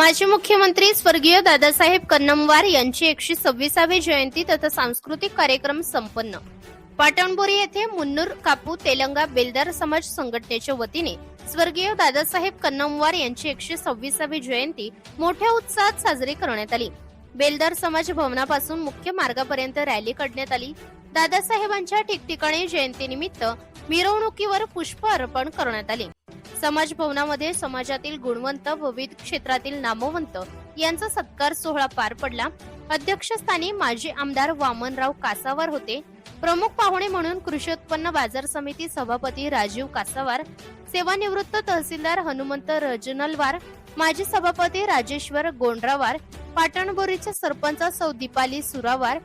माजी मुख्यमंत्री स्वर्गीय दादासाहेब कन्नमवार यांची एकशे सव्वीसावी जयंती तथा सांस्कृतिक कार्यक्रम संपन्न. पाटणबोरी येथे मुन्नूर कापू तेलंगा बेलदार समाज संघटनेच्या वतीने स्वर्गीय दादासाहेब कन्नमवार यांची एकशे सव्वीसावी जयंती मोठ्या उत्साहात साजरी करण्यात आली. बेलदार समाज भवनापासून मुख्य मार्गापर्यंत रॅली काढण्यात आली. दादासाहेबांच्या ठिकठिकाणी जयंतीनिमित्त मिरवणुकीवर पुष्प अर्पण करण्यात आले. समाज भवनामध्ये समाजातील गुणवंत विविध क्षेत्रातील नामवंत यांचा सत्कार सोहळा पार पडला. अध्यक्षस्थानी माजी आमदार वामनराव कासावार होते. प्रमुख पाहुणे म्हणून कृषी उत्पन्न बाजार समिती सभापती राजीव कासावार सेवानिवृत्त तहसीलदार हनुमंत रजनलवार माजी सभापती राजेश्वर गोंड्रावार पाटणबोरीचे सरपंच सौ दीपाली सुरावार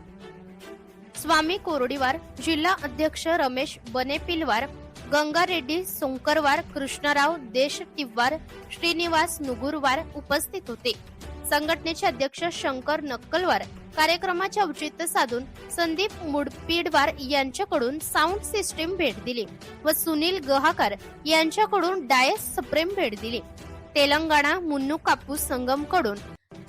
स्वामी कोरडीवार जिल्हा अध्यक्ष रमेश बनेपिलवार गंगा रेड्डी सोंकरवार कृष्णराव देश तिव्वार श्रीनिवास नुगुरवार उपस्थित होते. संघटनेचे अध्यक्ष शंकर नक्कलवार कार्यक्रमाचे औचित्य साधून संदीप मुडपीडवार यांच्याकडून साऊंड सिस्टीम भेट दिली व सुनील गहाकर यांच्याकडून डायस सप्रेम भेट दिली. तेलंगणा मुन्नू कापूस संगमकडून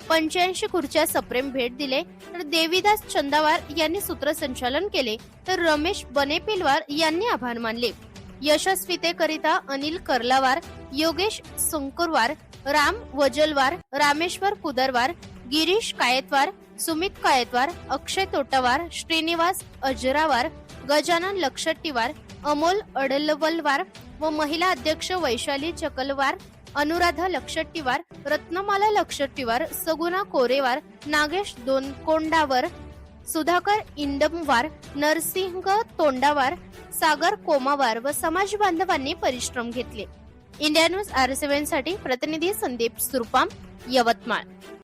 पंच्याऐंशी खुर्च्या सप्रेम भेट दिले तर देवीदास चंदावार यांनी सूत्रसंचालन केले तर रमेश बनेपिलवार यांनी आभार मानले. यशस्वीतेकरिता अनिल कर्लावार योगेश संकुरवार राम वजलवार रामेश्वर कुदरवार गिरीश कायतवार सुमित कायतवार अक्षय तोटवार श्रीनिवास अजरावार गजानन लक्षट्टीवार अमोल अडलवलवार व महिला अध्यक्ष वैशाली चकलवार अनुराधा लक्षट्टीवार रत्नमाला लक्षट्टीवार सगुना कोरेवार नागेश दोनकोंडावर सुधाकर इंडमवार नरसिंह तोंडावार सागर कोमावार व समाज बांधवांनी परिश्रम घेतले. इंडिया न्यूज आर सेव्हनसाठी प्रतिनिधी संदीप सुरपाम यवतमाळ.